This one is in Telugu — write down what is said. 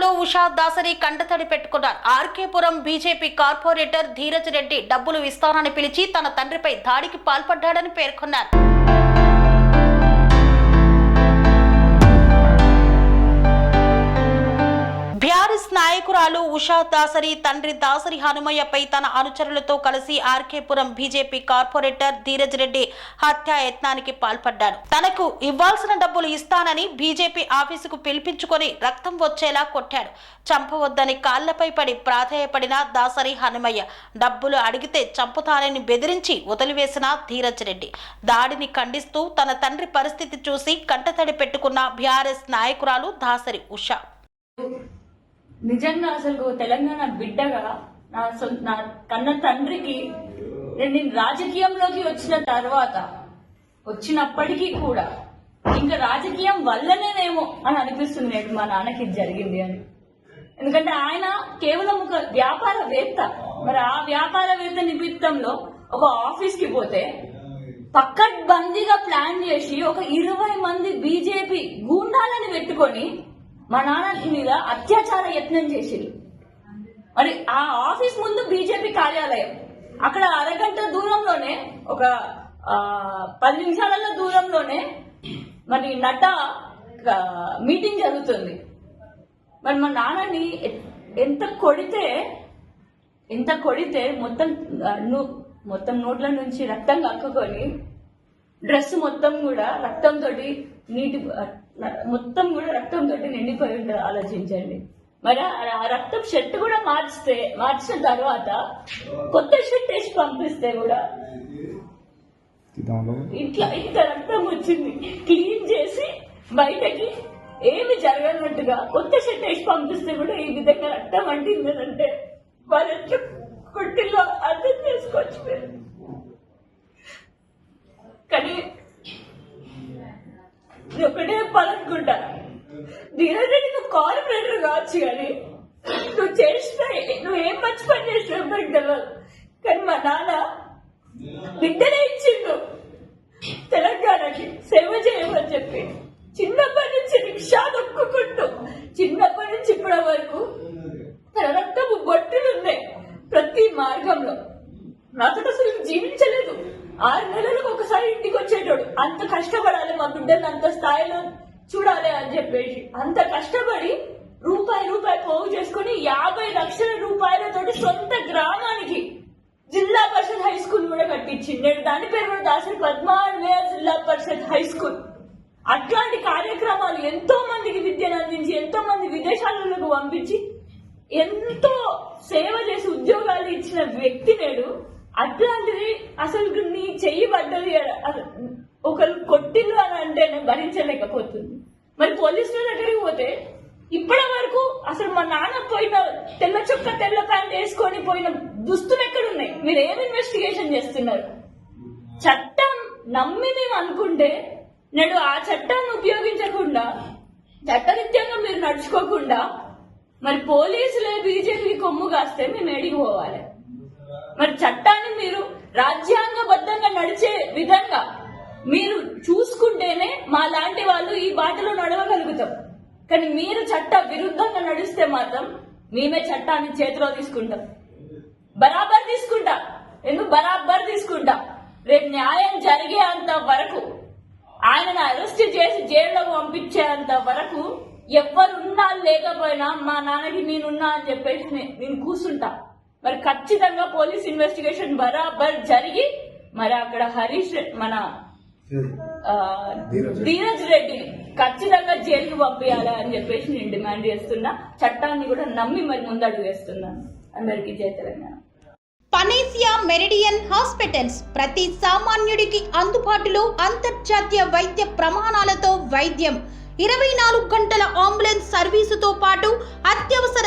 నాయకురాలు ఉషా దాసరి కండతడి పెట్టుకున్నారు. ఆర్కేపురం బీజేపీ కార్పొరేటర్ ధీరజ్ రెడ్డి డబ్బులు ఇస్తానని పిలిచి తన తండ్రిపై దాడికి పాల్పడ్డాడని పేర్కొన్నారు. నాయకురాలు ఉషా దాసరి తండ్రి దాసరి హనుమయ్యపై తన అనుచరులతో కలిసి ఆర్కేపురం బీజేపీ కార్పొరేటర్ ధీరజ్ రెడ్డి హత్యాయత్నానికి పాల్పడ్డాడు తనకు ఇవ్వాల్సిన డబ్బులు ఇస్తానని బీజేపీ ఆఫీసుకు పిలిపించుకొని రక్తం వచ్చేలా కొట్టాడు. చంపవద్దని కాళ్ళపై పడి ప్రాధేయపడిన దాసరి హనుమయ్య డబ్బులు అడిగితే చంపుతానని బెదిరించి వదిలివేసిన ధీరజ్ రెడ్డి. దాడిని ఖండిస్తూ తన తండ్రి పరిస్థితి చూసి కంటతడి పెట్టుకున్న బీఆర్ఎస్ నాయకురాలు దాసరి ఉషా. నిజంగా అసలు తెలంగాణ బిడ్డగా నా సొంత నా కన్న తండ్రికి నేను రాజకీయంలోకి వచ్చిన తర్వాత వచ్చినప్పటికీ కూడా ఇంకా రాజకీయం వల్లనేనేమో అని అనిపిస్తుంది నేను మా నాన్నకి జరిగింది అని. ఎందుకంటే ఆయన కేవలం ఒక వ్యాపారవేత్త. మరి ఆ వ్యాపారవేత్త నిమిత్తంలో ఒక ఆఫీస్కి పోతే పక్కడ్బందీగా ప్లాన్ చేసి ఒక ఇరవై మంది బీజేపీ గూండాలని పెట్టుకొని మా నాన్న మీద అత్యాచార యత్నం చేసింది మరి ఆ ఆఫీస్ ముందు బీజేపీ కార్యాలయం. అక్కడ అరగంట దూరంలోనే ఒక పది నిమిషాలలో దూరంలోనే మరి నట మీటింగ్ జరుగుతుంది. మరి మా నాన్నని ఎంత కొడితే ఎంత కొడితే మొత్తం మొత్తం నోట్ల నుంచి రక్తం కక్కుకొని డ్రెస్ మొత్తం కూడా రక్తంతో నీటి మొత్తం కూడా రక్తంతో నిండిపోయి ఉంటుంది ఆలోచించండి. మరి ఆ- రక్తం షర్ట్ కూడా మార్చితే మార్చిన తర్వాత కొత్త షర్ట్ వేసి పంపిస్తే కూడా ఇట్లా ఇంత రక్తం వచ్చింది క్లీన్ చేసి బయటకి ఏమి జరగనట్టుగా కొత్త షర్ట్ వేసి పంపిస్తే కూడా ఈ విధంగా రక్తం అంటిందనంటే వాళ్ళు ఎట్లా కొట్టిలో అర్థం చేసుకోవచ్చు మీరు కానీ నేను ఒకటే చెప్పాలనుకుంటా ధీరజ్ రెడ్డి నువ్వు కార్పొరేటర్ కావచ్చు కానీ నువ్వు చేసిన నువ్వు ఏం మంచి పని చేసినావు నాకు తెలియదు కానీ మా నాన్న బిడ్డనే ఇచ్చిండు. తెలంగాణకి సేవ చేయమని చెప్పి చిన్నప్పటి నుంచి రిక్షా నొక్కుంటూ చిన్నప్పటి నుంచి ఇప్పటి వరకు తన రక్తము బొట్టులు ఉన్నాయి ప్రతి మార్గంలో. నాతో అసలు జీవించలేదు. ఆరు నెలలకు ఒకసారి ఇంటికి వచ్చేటోడు. అంత కష్టపడాలి మా బిడ్డని అంత స్థాయిలో చూడాలి అని చెప్పేసి. అంత కష్టపడి రూపాయి రూపాయి పోగు చేసుకుని యాభై లక్షల రూపాయలతోటి సొంత గ్రామానికి జిల్లా పరిషత్ హై స్కూల్ కూడా కట్టించింది నేను దాని పేరు కూడా దాసరి పద్మావయ జిల్లా పరిషత్ హై స్కూల్. అట్లాంటి కార్యక్రమాలు ఎంతో మందికి విద్యను అందించి ఎంతో మంది విదేశాలకు పంపించి ఎంతో సేవ చేసి ఉద్యోగాలు ఇచ్చిన వ్యక్తి నేడు అట్లాంటిది అసలు నీ చెయ్యి పడ్డది ఒకరు కొట్టిల్లు అని అంటే నేను భరించలేకపోతుంది. మరి పోలీసుల దగ్గరికి పోతే ఇప్పటి వరకు అసలు మా నాన్న పోయిన తెల్ల చుక్క తెల్ల ప్యాంట్ వేసుకొని పోయిన దుస్తులు ఎక్కడున్నాయి? మీరు ఏం ఇన్వెస్టిగేషన్ చేస్తున్నారు? చట్టం నమ్మి మేము అనుకుంటే నేడు ఆ చట్టాన్ని ఉపయోగించకుండా చట్టరీత్యంగా మీరు నడుచుకోకుండా మరి పోలీసులే బీజేపీ కొమ్ము కాస్తే మేము ఏడికి పోవాలి. మరి చట్టాన్ని మీరు రాజ్యాంగబద్ధంగా నడిచే విధంగా మీరు చూసుకుంటేనే మా లాంటి వాళ్ళు ఈ బాటలో నడవగలుగుతాం. కానీ మీరు చట్ట విరుద్ధంగా నడిస్తే మాత్రం మేమే చట్టాన్ని చేతిలో తీసుకుంటాం. బరాబర్ తీసుకుంటా. ఎందుకు బరాబర్ తీసుకుంటా? రేపు న్యాయం జరిగేంత వరకు ఆయనను అరెస్ట్ చేసి జైల్లోకి పంపించేంత వరకు ఎవరున్నా లేకపోయినా మా నాన్నకి నేనున్నా అని చెప్పేసి నేను కూర్చుంటా మరి ఖచ్చితంగా పోలీస్ ఇన్వెస్టిగేషన్ బరాబర్ జరిగి మరి అక్కడ హరీష్ మన ఆ, ధీరజ్ రెడ్డిని ఖచ్చితంగా జైలుకు పంపించాలి అని చెప్పేసి నేను డిమాండ్ చేస్తున్నా. చట్టాన్ని కూడా నమ్మి మరి ముందడుగు వేస్తున్నాను అందరికీ జై తెలంగాణ. పనేసియా మెరిడియన్ హాస్పిటల్స్ ప్రతి సామాన్యుడికి అందుబాటులో అంతర్జాతీయ వైద్య ప్రమాణాలతో వైద్యం. ఇరవై నాలుగు గంటల అంబులెన్స్ సర్వీసుతో పాటు అత్యవసర